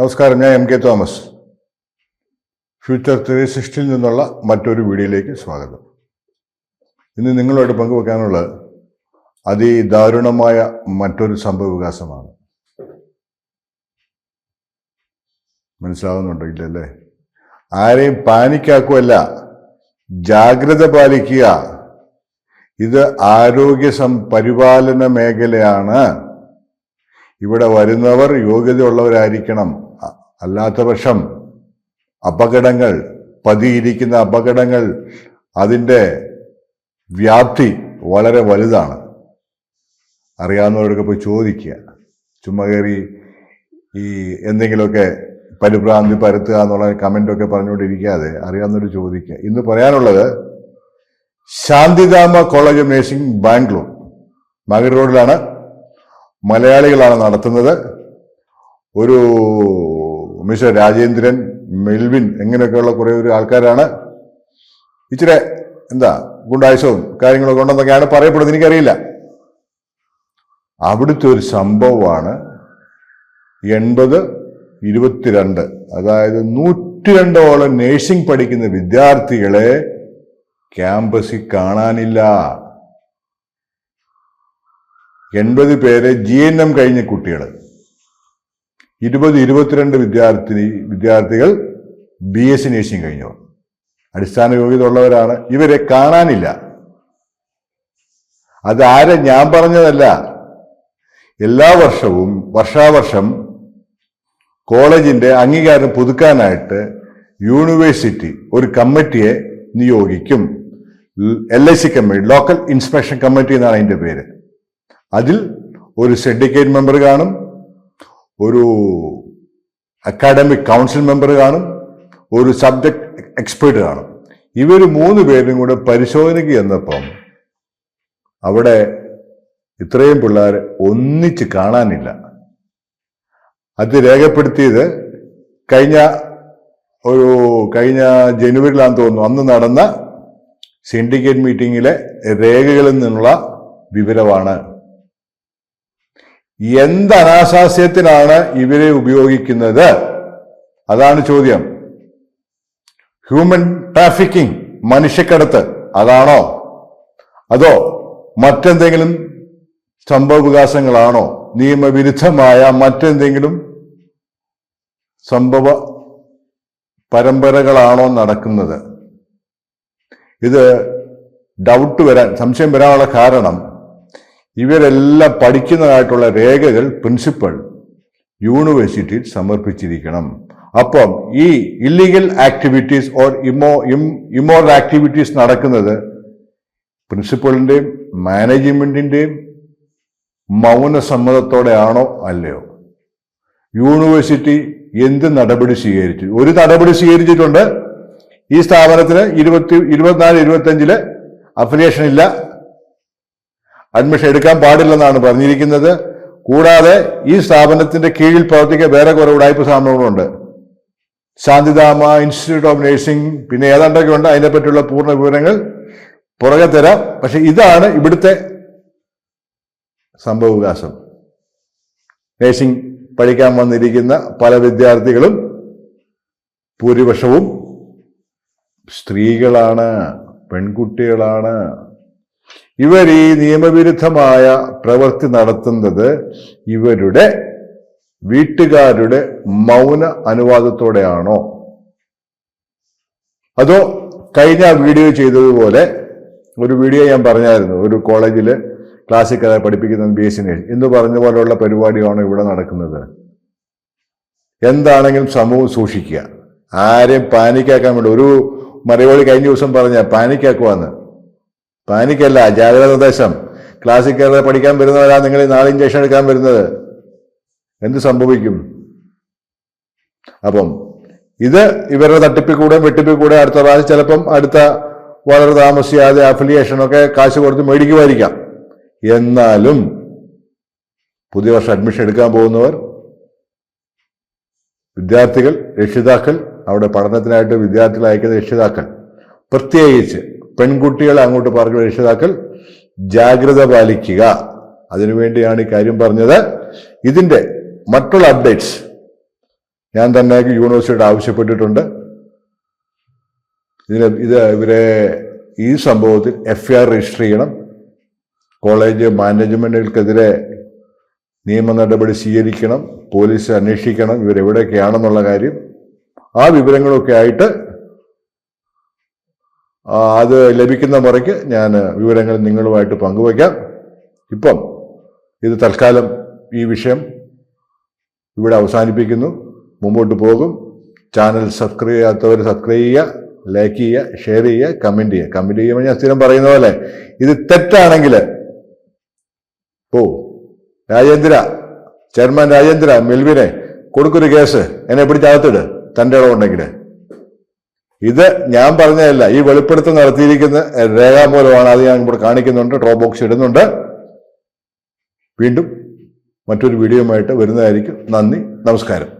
നമസ്കാരം ഞാൻ M K Thomas. Future three സിക്സ്റ്റിയിൽ നിന്നുള്ള മറ്റൊരു വീഡിയോയിലേക്ക് സ്വാഗതം. ഇന്ന് നിങ്ങളോട് പങ്കുവെക്കാനുള്ളത് അതിദാരുണമായ മറ്റൊരു സംഭവ വികാസമാണ് മനസ്സിലാവുന്നുണ്ടോ ഇല്ലല്ലേ? ആരെയും പാനിക്കാക്കുകയല്ല ജാഗ്രത പാലിക്കുക. ഇത് ആരോഗ്യ സം പരിപാലന മേഖലയാണ്. ഇവിടെ വരുന്നവർ യോഗ്യതയുള്ളവരായിരിക്കണം. അല്ലാത്ത പക്ഷം അപകടങ്ങൾ പതിയിരിക്കുന്ന അപകടങ്ങൾ അതിന്റെ വ്യാപ്തി വളരെ വലുതാണ്. അറിയാവുന്നവരൊക്കെ പോയി ചോദിക്കുക. ചുമ്മാ കയറി ഈ എന്തെങ്കിലുമൊക്കെ പരിഭ്രാന്തി പരത്തുക എന്നുള്ള കമന്റൊക്കെ പറഞ്ഞുകൊണ്ടിരിക്കാതെ അറിയാവുന്നവർ ചോദിക്കുക. ഇന്ന് പറയാനുള്ളത് Shantidhama college of nursing Bangalore. മകര റോഡിലാണ് മലയാളികളാണ് നടത്തുന്നത്. ഒരു മിസ്റ്റർ രാജേന്ദ്രൻ മെൽവിൻ എങ്ങനെയൊക്കെയുള്ള കുറേ ഒരു ആൾക്കാരാണ്. ഇച്ചിരി എന്താ ഗുണ്ടായുസവും കാര്യങ്ങളൊക്കെ ഉണ്ടെന്നൊക്കെയാണ് പറയപ്പെടുന്നത്. എനിക്കറിയില്ല. അവിടുത്തെ ഒരു സംഭവമാണ് എൺപത് ഇരുപത്തിരണ്ട്. അതായത് നൂറ്റി രണ്ടോളം നേഴ്സിംഗ് പഠിക്കുന്ന വിദ്യാർത്ഥികളെ ക്യാമ്പസിൽ കാണാനില്ല. എൺപത് പേരെ ജി എൻ എം കഴിഞ്ഞ കുട്ടികൾ ഇരുപത് ഇരുപത്തിരണ്ട് വിദ്യാർത്ഥിനി വിദ്യാർത്ഥികൾ ബി എസ് നേഴ്സിംഗ് കഴിഞ്ഞവർ അടിസ്ഥാന യോഗ്യത ഉള്ളവരാണ് ഇവരെ കാണാനില്ല. അത് ആരെ ഞാൻ പറഞ്ഞതല്ല. എല്ലാ വർഷവും വർഷാവർഷം കോളേജിന്റെ അംഗീകാരം പുതുക്കാനായിട്ട് യൂണിവേഴ്സിറ്റി ഒരു കമ്മിറ്റിയെ നിയോഗിക്കും. L I C committee local inspection committee എന്നാണ് അതിന്റെ പേര്. അതിൽ ഒരു സെഡിക്കേറ്റ് മെമ്പർ കാണും. ഒരു അക്കാഡമിക് കൗൺസിൽ മെമ്പർ കാണും ഒരു സബ്ജക്ട് എക്സ്പേർട്ട് കാണും. ഇവർ മൂന്ന് പേരും കൂടെ പരിശോധനയ്ക്ക് ചെന്നപ്പം അവിടെ ഇത്രയും പിള്ളേർ ഒന്നിച്ച് കാണാനില്ല. അത് രേഖപ്പെടുത്തിയത് കഴിഞ്ഞ ഒരു കഴിഞ്ഞ ജനുവരിയിലാന്ന് തോന്നുന്നു. അന്ന് നടന്ന സിൻഡിക്കേറ്റ് മീറ്റിങ്ങിലെ രേഖകളിൽ നിന്നുള്ള വിവരമാണ്. എന്ത് അനാശാസ്യത്തിനാണ് ഇവരെ ഉപയോഗിക്കുന്നത്? അതാണ് ചോദ്യം. ഹ്യൂമൻ ട്രാഫിക്കിംഗ് മനുഷ്യക്കടത്ത് അതാണോ? അതോ മറ്റെന്തെങ്കിലും സംഭവവികാസങ്ങളാണോ? നിയമവിരുദ്ധമായ മറ്റെന്തെങ്കിലും സംഭവ പരമ്പരകളാണോ നടക്കുന്നത്? ഇത് ഡൗട്ട് വരാൻ സംശയം വരാനുള്ള കാരണം ഇവരെല്ലാം പഠിക്കുന്നതായിട്ടുള്ള രേഖകൾ പ്രിൻസിപ്പൽ യൂണിവേഴ്സിറ്റിയിൽ സമർപ്പിച്ചിരിക്കണം. അപ്പം ഈ ഇല്ലീഗൽ ആക്ടിവിറ്റീസ് ഓർ ഇമോ ഇമോർ ആക്ടിവിറ്റീസ് നടക്കുന്നത് പ്രിൻസിപ്പളിന്റെയും മാനേജ്മെന്റിന്റെയും മൗനസമ്മതത്തോടെയാണോ അല്ലയോ? യൂണിവേഴ്സിറ്റി എന്ത് നടപടി സ്വീകരിച്ചു? ഒരു നടപടി സ്വീകരിച്ചിട്ടുണ്ട്. ഈ സ്ഥാപനത്തിന് ഇരുപത്തി ഇരുപത്തിനാല് ഇരുപത്തഞ്ചിൽ അഫിലിയേഷൻ ഇല്ല. അഡ്മിഷൻ എടുക്കാൻ പാടില്ലെന്നാണ് പറഞ്ഞിരിക്കുന്നത്. കൂടാതെ ഈ സ്ഥാപനത്തിന്റെ കീഴിൽ പ്രവർത്തിക്കാൻ വേറെ കുറെ ഉടായ്പ സ്ഥാപനങ്ങളുണ്ട്. ശാന്തിധാമ ഇൻസ്റ്റിറ്റ്യൂട്ട് ഓഫ് നഴ്സിംഗ് പിന്നെ ഏതാണ്ടൊക്കെ ഉണ്ട് അതിനെ പറ്റിയുള്ള പൂർണ വിവരങ്ങൾ പുറകെ തരാം. പക്ഷെ ഇതാണ് ഇവിടുത്തെ സംഭവവികാസം. നഴ്സിംഗ് പഠിക്കാൻ വന്നിരിക്കുന്ന പല വിദ്യാർത്ഥികളും ഭൂരിപക്ഷവും സ്ത്രീകളാണ് പെൺകുട്ടികളാണ്. ഇവർ ഈ നിയമവിരുദ്ധമായ പ്രവൃത്തി നടത്തുന്നത് ഇവരുടെ വീട്ടുകാരുടെ മൗന അനുവാദത്തോടെയാണോ? അതോ കഴിഞ്ഞ വീഡിയോ ചെയ്തതുപോലെ ഒരു വീഡിയോ ഞാൻ പറഞ്ഞായിരുന്നു ഒരു കോളേജിൽ ക്ലാസ്സിൽ പഠിപ്പിക്കുന്ന ബി എസ് സി എന്ന് പറഞ്ഞ പോലെയുള്ള പരിപാടിയാണോ ഇവിടെ നടക്കുന്നത്. എന്താണെങ്കിലും സമൂഹം സൂക്ഷിക്കുക. ആരെയും പാനിക്കാക്കാൻ വേണ്ടി ഒരു മലയാളി കഴിഞ്ഞ ദിവസം പറഞ്ഞ പാനിക്കാക്കുവാന്ന്. പാനിക്കല്ല ജാഗ്രത നിർദ്ദേശം. ക്ലാസ്സിൽ കയറി പഠിക്കാൻ വരുന്നവരാ നിങ്ങൾ നാല് ഇഞ്ചക്ഷൻ എടുക്കാൻ വരുന്നത്. എന്ത് സംഭവിക്കും? അപ്പം ഇത് ഇവരുടെ തട്ടിപ്പിൽ കൂടെ വെട്ടിപ്പിൽ കൂടെ അടുത്ത പ്രാവശ്യം ചിലപ്പം അടുത്ത വളരെ താമസിയാതെ അഫിലിയേഷൻ ഒക്കെ കാശ് കൊടുത്ത് മേടിക്കുമായിരിക്കാം. എന്നാലും പുതിയ വർഷം അഡ്മിഷൻ എടുക്കാൻ പോകുന്നവർ വിദ്യാർത്ഥികൾ രക്ഷിതാക്കൾ അവിടെ പഠനത്തിനായിട്ട് വിദ്യാർത്ഥികളെ അയക്കുന്ന രക്ഷിതാക്കൾ പ്രത്യേകിച്ച് പെൺകുട്ടികളെ അങ്ങോട്ട് പറഞ്ഞ രക്ഷിതാക്കൾ ജാഗ്രത പാലിക്കുക. അതിനുവേണ്ടിയാണ് ഈ കാര്യം പറഞ്ഞത്. ഇതിന്റെ മറ്റുള്ള അപ്ഡേറ്റ്സ് ഞാൻ തന്നെ യൂണിവേഴ്സിറ്റിയുടെ ആവശ്യപ്പെട്ടിട്ടുണ്ട്. ഇതിന് ഇത് ഇവരെ ഈ സംഭവത്തിൽ എഫ് ആർ രജിസ്റ്റർ ചെയ്യണം. കോളേജ് മാനേജ്മെന്റുകൾക്കെതിരെ നിയമ നടപടി സ്വീകരിക്കണം. പോലീസ് അന്വേഷിക്കണം. ഇവരെവിടെയൊക്കെയാണെന്നുള്ള കാര്യം ആ വിവരങ്ങളൊക്കെ ആയിട്ട് അത് ലഭിക്കുന്ന മുറയ്ക്ക് ഞാൻ വിവരങ്ങൾ നിങ്ങളുമായിട്ട് പങ്കുവയ്ക്കാം. ഇപ്പം ഇത് തൽക്കാലം ഈ വിഷയം ഇവിടെ അവസാനിപ്പിക്കുന്നു. മുമ്പോട്ട് പോകും. ചാനൽ സബ്സ്ക്രൈബ് ചെയ്യാത്തവർ സബ്സ്ക്രൈബ് ചെയ്യുക ലൈക്ക് ചെയ്യുക ഷെയർ ചെയ്യുക കമന്റ് ചെയ്യുക. കമന്റ് ചെയ്യുമ്പോൾ ഞാൻ സ്ഥിരം പറയുന്ന പോലെ ഇത് തെറ്റാണെങ്കിൽ ഓ രാജേന്ദ്ര ചെയർമാൻ രാജേന്ദ്ര മെൽവിനെ കൊടുക്കൊരു കേസ്. എന്നെ പിടിച്ചകത്തിട് തന്റെ ഇടമുണ്ടെങ്കിൽ ഇത് ഞാൻ പറഞ്ഞതല്ല ഈ വെളിപ്പെടുത്തം നടത്തിയിരിക്കുന്ന രേഖാമൂലമാണ് അത് ഞാൻ ഇവിടെ കാണിക്കുന്നുണ്ട് ഡ്രോ ബോക്സ് ഇടുന്നുണ്ട്. വീണ്ടും മറ്റൊരു വീഡിയോയുമായിട്ട് വരുന്നതായിരിക്കും. നന്ദി നമസ്കാരം.